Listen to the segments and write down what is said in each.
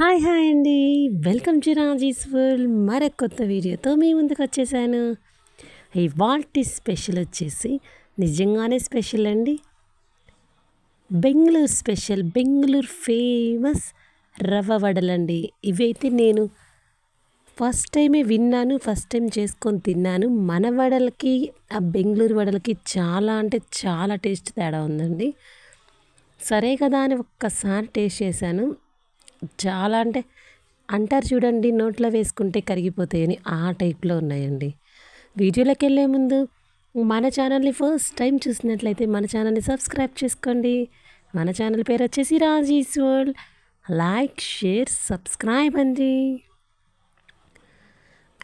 Hi hi అండి. Welcome to Raji's world. మరొక కొత్త వీడియోతో మీ ముందుకు వచ్చేసాను. ఇవాల్టి స్పెషల్ వచ్చేసి నిజంగానే స్పెషల్ అండి. బెంగళూరు స్పెషల్ బెంగళూరు ఫేమస్ రవ్వ వడలండి. ఇవైతే నేను ఫస్ట్ టైమే విన్నాను ఫస్ట్ టైం చేసుకొని తిన్నాను. మన వడలకి ఆ బెంగళూరు వడలకి చాలా అంటే చాలా టేస్ట్ తేడా ఉందండి. సరే కదా అని ఒక్కసారి టేస్ట్ చేశాను. చాలా అంటే అంటారు చూడండి నోట్లో వేసుకుంటే కరిగిపోతాయని ఆ టైప్లో ఉన్నాయండి. వీడియోలోకి వెళ్ళే ముందు మన ఛానల్ని ఫస్ట్ టైం చూసినట్లయితే మన ఛానల్ని సబ్స్క్రైబ్ చేసుకోండి. మన ఛానల్ పేరు వచ్చేసి Raji's world. Like share subscribe అండి.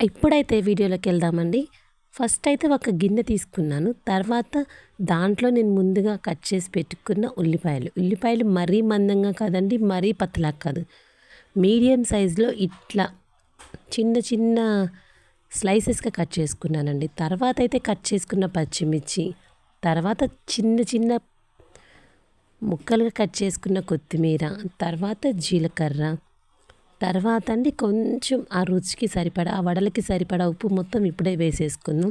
ఇప్పుడైతే వీడియోలోకి వెళ్దామండి. ఫస్ట్ అయితే ఒక గిన్నె తీసుకున్నాను. తర్వాత దాంట్లో నేను ముందుగా కట్ చేసి పెట్టుకున్న ఉల్లిపాయలు. ఉల్లిపాయలు మరీ మందంగా కాదండి మరీ పతలా కాదు. మీడియం సైజులో ఇట్లా చిన్న చిన్న స్లైసెస్గా కట్ చేసుకున్నానండి. తర్వాత అయితే కట్ చేసుకున్న పచ్చిమిర్చి తర్వాత చిన్న చిన్న ముక్కలుగా కట్ చేసుకున్న కొత్తిమీర తర్వాత జీలకర్ర తర్వాత అండి కొంచెం ఆ రుచికి సరిపడా ఆ వడలకి సరిపడా ఉప్పు మొత్తం ఇప్పుడే వేసేసుకుందాం.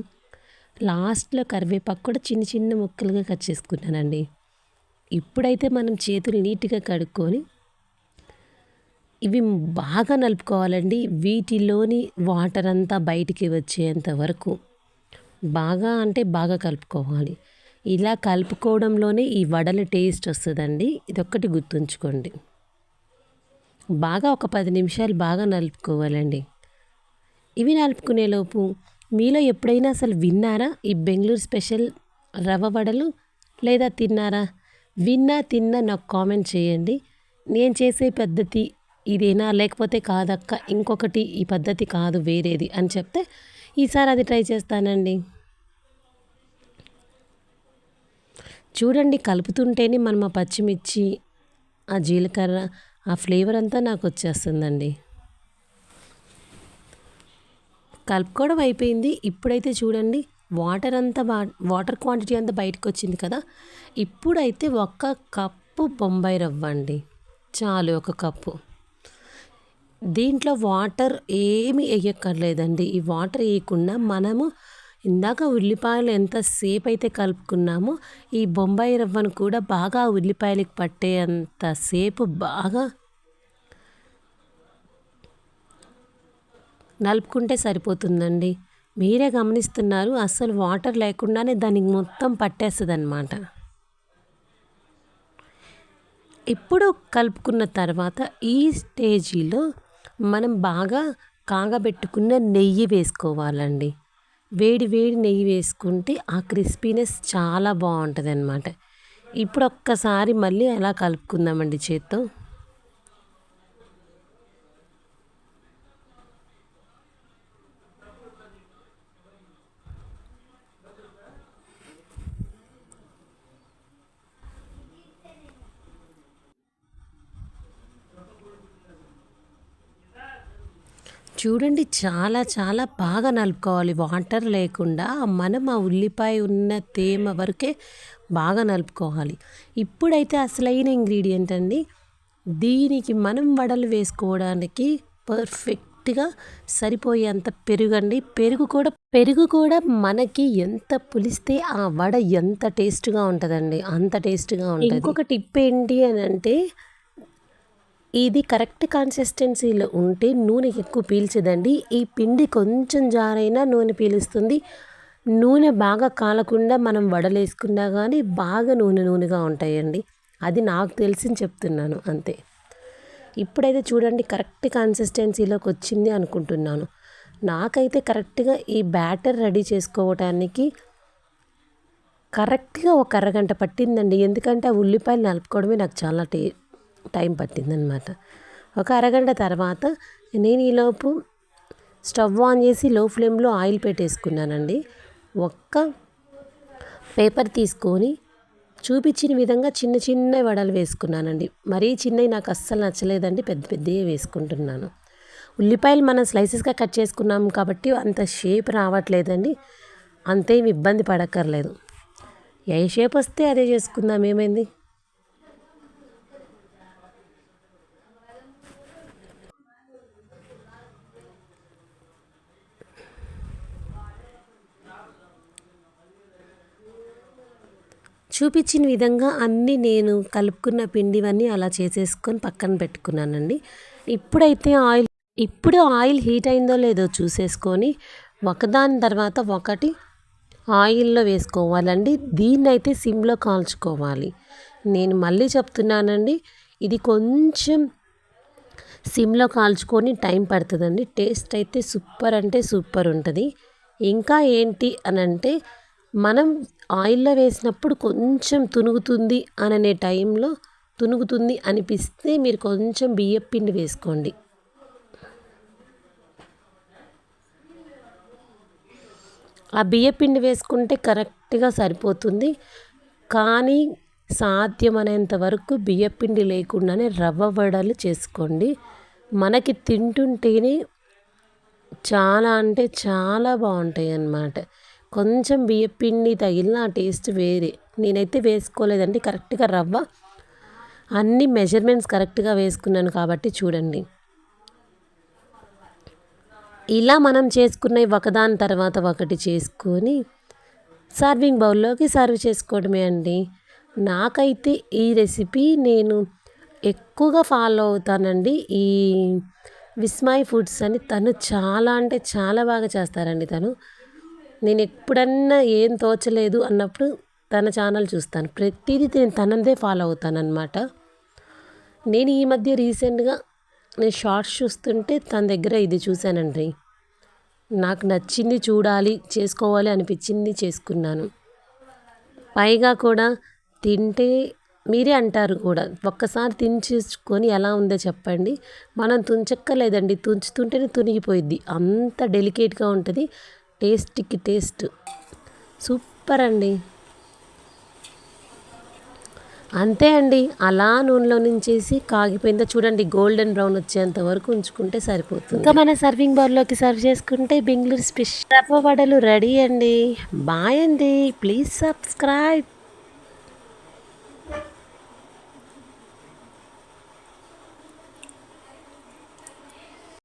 లాస్ట్లో కరివేపాకు కూడా చిన్న చిన్న ముక్కలుగా కట్ చేసుకున్నానండి ఇప్పుడైతే మనం చేతులు నీట్గా కడుక్కొని ఇవి బాగా నలుపుకోవాలండి. వీటిలోని వాటర్ అంతా బయటికి వచ్చేంత వరకు బాగా అంటే బాగా కలుపుకోవాలి. ఇలా కలుపుకోవడంలోనే ఈ వడల టేస్ట్ వస్తుందండి. ఇదొక్కటి గుర్తుంచుకోండి. బాగా ఒక పది నిమిషాలు బాగా నలుపుకోవాలండి. ఇవి నలుపుకునేలోపు మీలో ఎప్పుడైనా అసలు విన్నారా? ఈ బెంగళూరు స్పెషల్ రవ్వ వడలు లేదా తిన్నారా? విన్నా తిన్నా నాకు కామెంట్ చేయండి. నేను చేసే పద్ధతి ఇదేనా? లేకపోతే కాదక్క ఇంకొకటి ఈ పద్ధతి కాదు వేరేది అని చెప్తే ఈసారి అది ట్రై చేస్తానండి. చూడండి కలుపుతుంటేనే మనం ఆ పచ్చిమిర్చి ఆ జీలకర్ర ఆ ఫ్లేవర్ అంతా నాకు వచ్చేస్తుందండి. కలుపుకోవడం అయిపోయింది. ఇప్పుడైతే చూడండి వాటర్ అంతా బా వాటర్ క్వాంటిటీ అంతా బయటకు వచ్చింది కదా. ఇప్పుడైతే ఒక్క కప్పు బొంబాయి రవ్వ అండి. చాలు ఒక కప్పు. దీంట్లో వాటర్ ఏమి వేయక్కర్లేదండి ఈ వాటర్ వేయకుండా మనము ఇందాక ఉల్లిపాయలు ఎంతసేపు అయితే కలుపుకున్నామో ఈ బొంబాయి రవ్వను కూడా బాగా ఉల్లిపాయలకి పట్టేంతసేపు బాగా నలుపుకుంటే సరిపోతుందండి. మీరే గమనిస్తున్నారు అస్సలు వాటర్ లేకుండానే దానికి మొత్తం పట్టేస్తుంది అనమాట ఇప్పుడు కలుపుకున్న తర్వాత ఈ స్టేజీలో మనం బాగా కాగబెట్టుకున్న నెయ్యి వేసుకోవాలండి. వేడి వేడి నెయ్యి వేసుకుంటే ఆ క్రిస్పీనెస్ చాలా బాగుంటుంది అనమాట ఇప్పుడు ఒక్కసారి మళ్ళీ అలా కలుపుకుందామండి చేత్తో. చూడండి చాలా చాలా బాగా నలుపుకోవాలి. వాటర్ లేకుండా మనం ఆ ఉల్లిపాయ ఉన్న తేమ వరకే బాగా నలుపుకోవాలి. ఇప్పుడైతే అసలైన ఇంగ్రీడియంట్ అండి. దీనికి మనం వడలు వేసుకోవడానికి పర్ఫెక్ట్గా సరిపోయేంత పెరుగండి. పెరుగు కూడా పెరుగు కూడా మనకి ఎంత పులిస్తే ఆ వడ ఎంత టేస్ట్గా ఉంటుందండి. అంత టేస్ట్గా ఉంటుంది. ఇంకొక టిప్ ఏంటి అని అంటే ఇది కరెక్ట్ కన్సిస్టెన్సీలో ఉంటే నూనె ఎక్కువ పీల్చదండి. ఈ పిండి కొంచెం జారైనా నూనె పీలుస్తుంది. నూనె బాగా కాలకుండా మనం వడలేసుకున్నా కానీ బాగా నూనె నూనెగా ఉంటాయండి. అది నాకు తెలిసి చెప్తున్నాను అంతే. ఇప్పుడైతే చూడండి కరెక్ట్ కన్సిస్టెన్సీలోకి వచ్చింది అనుకుంటున్నాను. నాకైతే కరెక్ట్గా ఈ బ్యాటర్ రెడీ చేసుకోవటానికి కరెక్ట్గా ఒక అరగంట పట్టిందండి. ఎందుకంటే ఆ ఉల్లిపాయలు నలుపుకోవడమే నాకు చాలా టే టైం పట్టిందనమాట. ఒక అరగంట తర్వాత నేను ఈలోపు స్టవ్ ఆన్ చేసి లో ఫ్లేమ్లో ఆయిల్ పెట్టేసుకున్నానండి. ఒక్క పేపర్ తీసుకొని చూపించిన విధంగా చిన్న చిన్న వడలు వేసుకున్నానండి. మరీ చిన్నవి నాకు అస్సలు నచ్చలేదండి. పెద్ద పెద్దవి వేసుకుంటున్నాను. ఉల్లిపాయలు మనం స్లైసెస్గా కట్ చేసుకున్నాం కాబట్టి అంత షేప్ రావట్లేదండి. అంతేమి ఇబ్బంది పడక్కర్లేదు. ఏ షేప్ వస్తే అదే చేసుకుందాం. ఏమైంది? చూపించిన విధంగా అన్నీ నేను కలుపుకున్న పిండివన్నీ అలా చేసేసుకొని పక్కన పెట్టుకున్నానండి. ఇప్పుడైతే ఆయిల్ ఇప్పుడు ఆయిల్ హీట్ అయిందో లేదో చూసేసుకొని ఒకదాని తర్వాత ఒకటి ఆయిల్లో వేసుకోవాలండి. దీన్ని అయితే సిమ్లో కాల్చుకోవాలి. నేను మళ్ళీ చెప్తున్నానండి ఇది కొంచెం సిమ్లో కాల్చుకొని టైం పడుతుందండి. టేస్ట్ అయితే సూపర్ అంటే సూపర్ ఉంటుంది. ఇంకా ఏంటి అని అంటే మనం ఆయిల్లో వేసినప్పుడు కొంచెం తునుగుతుంది అననే టైంలో తునుగుతుంది అనిపిస్తే మీరు కొంచెం బియ్యం పిండి వేసుకోండి. ఆ బియ్యం పిండి వేసుకుంటే కరెక్ట్గా సరిపోతుంది. కానీ సాధ్యమైనంత వరకు బియ్యం పిండి లేకుండానే రవ్వ వడలు చేసుకోండి. మనకి తింటుంటేనే చాలా అంటే చాలా బాగుంటాయి అన్నమాట కొంచెం బియ్యం పిండి తగిలిన ఆ టేస్ట్ వేరే. నేనైతే వేసుకోలేదండి కరెక్ట్గా రవ్వ. అన్ని మెజర్మెంట్స్ కరెక్ట్గా వేసుకున్నాను కాబట్టి చూడండి. ఇలా మనం చేసుకున్నవి ఒకదాని తర్వాత ఒకటి చేసుకొని సర్వింగ్ బౌల్లోకి సర్వ్ చేసుకోవడమే అండి. నాకైతే ఈ రెసిపీ నేను ఎక్కువగా ఫాలో అవుతానండి. ఈ విస్మాయ్ ఫుడ్స్ అని తను చాలా అంటే చాలా బాగా చేస్తారండి తను. నేను ఎప్పుడన్నా ఏం తోచలేదు అన్నప్పుడు తన ఛానల్ చూస్తాను. ప్రతిదీ నేను తనదే ఫాలో అవుతానన్నమాట. నేను ఈ మధ్య రీసెంట్గా నేను షార్ట్స్ చూస్తుంటే తన దగ్గర ఇది చూశానండి. నాకు నచ్చింది చూడాలి చేసుకోవాలి అనిపించింది చేసుకున్నాను. పైగా కూడా తింటే మీరే అంటారు కూడా ఒక్కసారి తినిచేసుకొని ఎలా ఉందో చెప్పండి. మనం తుంచక్కర్లేదండి తుంచుతుంటేనే తునిగిపోయిద్ది. అంత డెలికేట్గా ఉంటుంది. టేస్ట్కి టేస్ట్. సూపర్ అండి అంతే అండి. అలా నూనెలో నుంచేసి కాగిపోయిందో చూడండి గోల్డెన్ బ్రౌన్ వచ్చేంత వరకు ఉంచుకుంటే సరిపోతుంది. ఇంకా మన సర్వింగ్ బౌల్లోకి సర్వ్ చేసుకుంటే బెంగళూరు స్పెషల్ రవ్వ వడలు రెడీ అండి. బాయ్ అండి. Please subscribe.